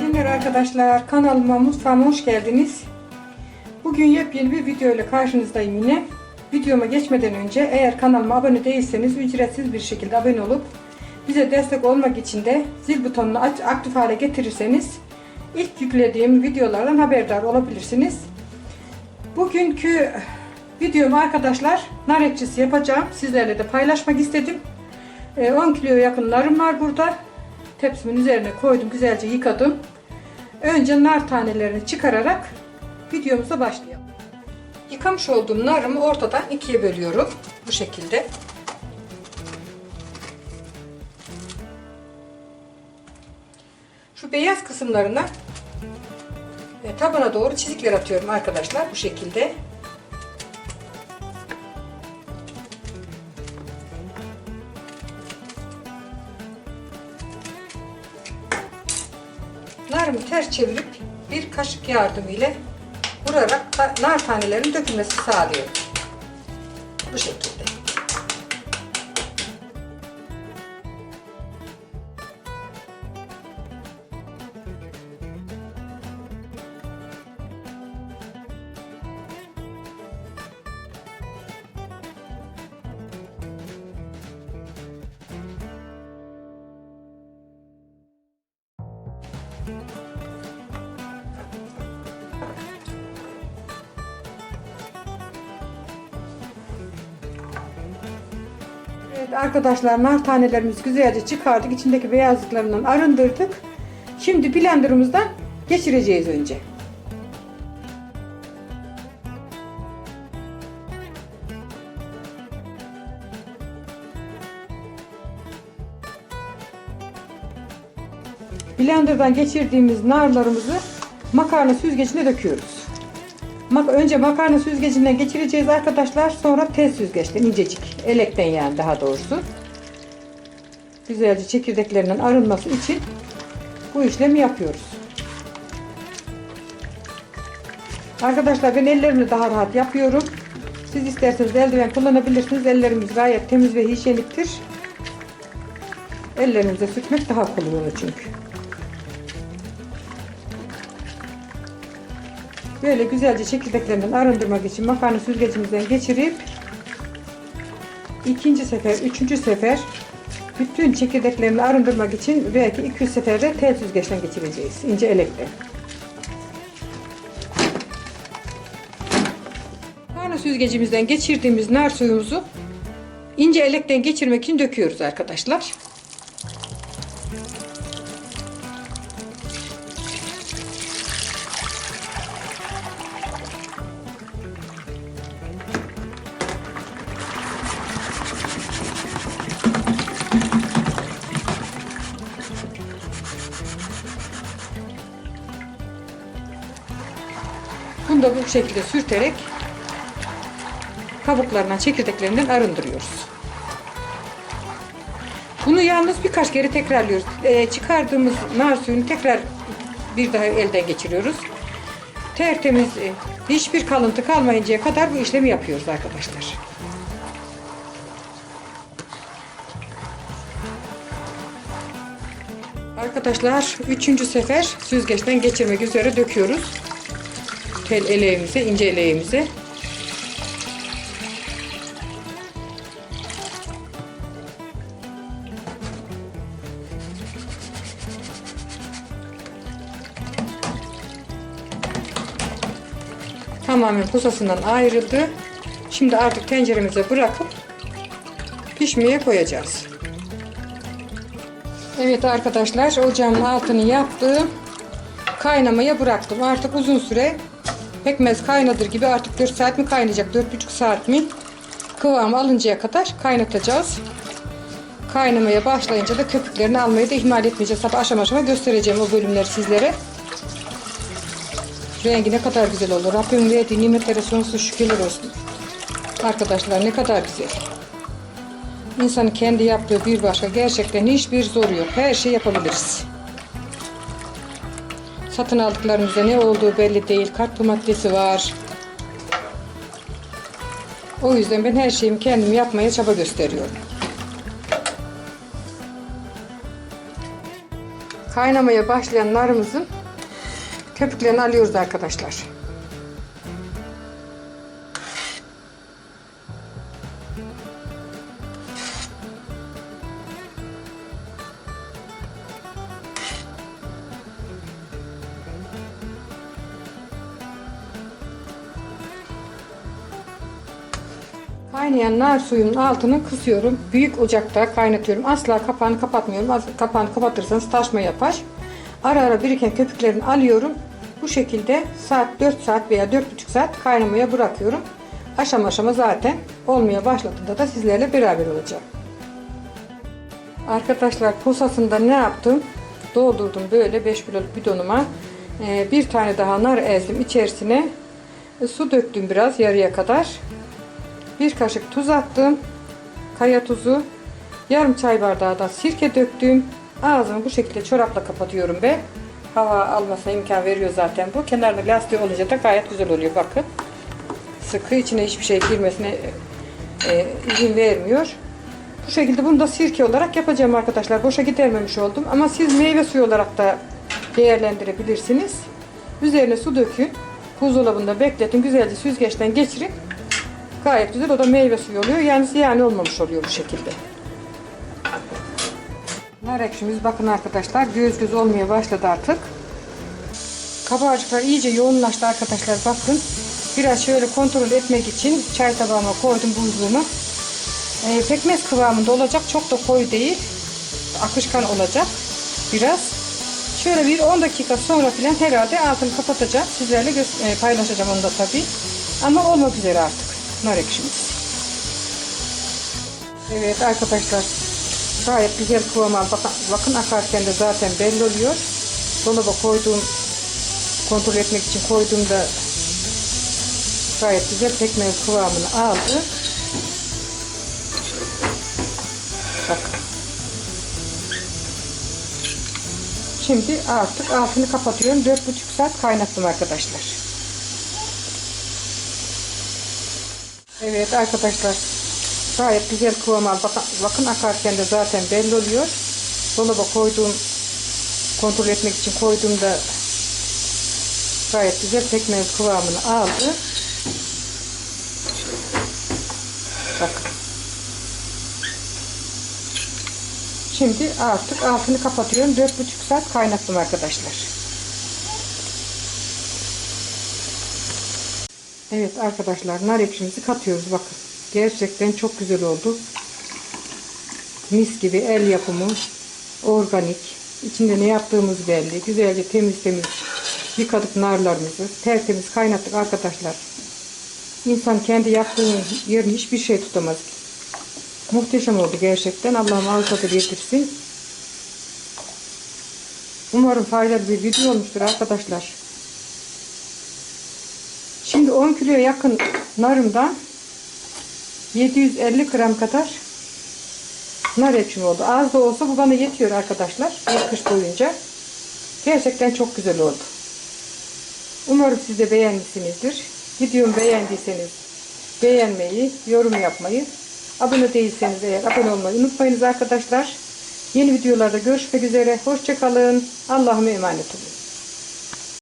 Günler arkadaşlar. Kanalıma, mutfağıma hoş geldiniz. Bugün yepyeni bir video ile karşınızdayım yine. Videoma geçmeden önce eğer kanalıma abone değilseniz ücretsiz bir şekilde abone olup bize destek olmak için de zil butonunu aktif hale getirirseniz ilk yüklediğim videolardan haberdar olabilirsiniz. Bugünkü videomu arkadaşlar nar ekşisi yapacağım. Sizlerle de paylaşmak istedim. Ee, 10 kilo yakın narım var burada. Tepsimin üzerine koydum. Güzelce yıkadım. Önce nar tanelerini çıkararak videomuza başlayalım. Yıkamış olduğum narımı ortadan ikiye bölüyorum. Bu şekilde. Şu beyaz kısımlarına e, tabana doğru çizikler atıyorum arkadaşlar. Bu şekilde. Narımı ters çevirip bir kaşık yardımıyla vurarak nar tanelerinin dökülmesi sağlıyorum. Bu şekilde. Evet arkadaşlar nar tanelerimizi güzelce çıkardık. İçindeki beyazlıklarından arındırdık. Şimdi blenderımızdan geçireceğiz önce. Blenderdan geçirdiğimiz narlarımızı makarna süzgecine döküyoruz. Önce makarna süzgecinden geçireceğiz arkadaşlar. Sonra tel süzgeçten incecik. Elekten yani daha doğrusu. Güzelce çekirdeklerinden arınması için bu işlemi yapıyoruz. Arkadaşlar ben ellerimle daha rahat yapıyorum. Siz isterseniz eldiven kullanabilirsiniz. Ellerimiz gayet temiz ve hijyeniktir. Ellerinize sürtmek daha kolay olur çünkü. Böyle güzelce çekirdeklerinden arındırmak için makarna süzgecimizden geçirip ikinci sefer, üçüncü sefer bütün çekirdeklerini arındırmak için belki 200 seferde tel süzgeçten geçireceğiz. ince elekten. Makarna süzgecimizden geçirdiğimiz nar suyumuzu ince elekten geçirmek için döküyoruz arkadaşlar. Bu şekilde sürterek kabuklarından, çekirdeklerinden arındırıyoruz. Bunu yalnız birkaç kere tekrarlıyoruz. Ee, çıkardığımız nar suyunu tekrar bir daha elden geçiriyoruz. Tertemiz, e, hiçbir kalıntı kalmayıncaya kadar bu işlemi yapıyoruz arkadaşlar. Arkadaşlar üçüncü sefer süzgeçten geçirmek üzere döküyoruz. Tel eleğimize, ince eleğimize. Tamamen posasından ayrıldı. Şimdi artık tenceremize bırakıp pişmeye koyacağız. Evet arkadaşlar ocağımın altını yaptım. Kaynamaya bıraktım. Artık uzun süre pekmez kaynadır gibi artık 4 saat mi kaynayacak 4,5 saat mi kıvamı alıncaya kadar kaynatacağız. Kaynamaya başlayınca da köpüklerini almayı da ihmal etmeyeceğiz. Tabi aşama aşama göstereceğim o bölümleri sizlere. Rengi ne kadar güzel olur. Rabbim verdiği nimetlere sonsuz şükürler olsun. Arkadaşlar ne kadar güzel. İnsanın kendi yaptığı bir başka gerçekten hiçbir zoru yok. Her şey yapabiliriz. Satın aldıklarımızda ne olduğu belli değil. Katkı maddesi var. O yüzden ben her şeyimi kendim yapmaya çaba gösteriyorum. Kaynamaya başlayan narımızın köpüklerini alıyoruz arkadaşlar. Kaynayan nar suyunun altını kısıyorum. Büyük ocakta kaynatıyorum. Asla kapağını kapatmıyorum. Kapağını kapatırsanız taşma yapar. Ara ara biriken köpüklerini alıyorum. Bu şekilde saat 4 saat veya 4,5 saat kaynamaya bırakıyorum. Aşama aşama zaten olmaya başladığında da sizlerle beraber olacağım. Arkadaşlar posasında ne yaptım? Doldurdum böyle 5 kiloluk bidonuma. Ee, bir tane daha nar ezdim içerisine. Su döktüm biraz yarıya kadar. Bir kaşık tuz attım. Kaya tuzu. Yarım çay bardağı da sirke döktüm. Ağzımı bu şekilde çorapla kapatıyorum ben. Hava almasına imkan veriyor zaten bu. Kenarda lastiği olunca da gayet güzel oluyor bakın. Sıkı içine hiçbir şey girmesine e, izin vermiyor. Bu şekilde bunu da sirke olarak yapacağım arkadaşlar. Boşa gidermemiş oldum. Ama siz meyve suyu olarak da değerlendirebilirsiniz. Üzerine su dökün. Buzdolabında bekletin. Güzelce süzgeçten geçirin. Gayet güzel. O da meyve suyu oluyor. Yani ziyan olmamış oluyor bu şekilde. Nar ekşimiz bakın arkadaşlar göz göz olmaya başladı artık. Kabarcıklar iyice yoğunlaştı arkadaşlar bakın. Biraz şöyle kontrol etmek için çay tabağıma koydum buzluğumu. Ee, pekmez kıvamında olacak. Çok da koyu değil. Akışkan olacak. Biraz. Şöyle bir 10 dakika sonra falan herhalde altını kapatacağım. Sizlerle e, paylaşacağım onu da tabii. Ama olmak üzere artık. Nar ekşimiz. Evet arkadaşlar. Gayet güzel kıvam aldı. Bakın, akarken de zaten belli oluyor. Dolaba koyduğum kontrol etmek için koyduğumda gayet güzel pekmez kıvamını aldı. Bakın. Şimdi artık altını kapatıyorum. 4,5 saat kaynattım arkadaşlar. Evet arkadaşlar. Gayet güzel kıvam aldı. Bakın, bakın akarken de zaten belli oluyor. Dolaba koyduğum kontrol etmek için koyduğumda gayet güzel pekmez kıvamını aldı. Bakın. Şimdi artık altını kapatıyorum. 4,5 saat kaynattım arkadaşlar. Evet arkadaşlar nar ekşimizi katıyoruz bakın. Gerçekten çok güzel oldu. Mis gibi el yapımı, organik. İçinde ne yaptığımız belli. Güzelce temiz temiz yıkadık narlarımızı. Tertemiz kaynattık arkadaşlar. İnsan kendi yaptığı yerini hiçbir şey tutamaz. Muhteşem oldu gerçekten. Allah'ım tadı getirsin. Umarım faydalı bir video olmuştur arkadaşlar. Şimdi 10 kiloya yakın narımdan 750 gram kadar nar ekşim oldu. Az da olsa bu bana yetiyor arkadaşlar. Bir kış boyunca. Gerçekten çok güzel oldu. Umarım siz de beğenmişsinizdir. Videomu beğendiyseniz beğenmeyi, yorum yapmayı, abone değilseniz eğer abone olmayı unutmayınız arkadaşlar. Yeni videolarda görüşmek üzere. Hoşçakalın. Allah'ıma emanet olun.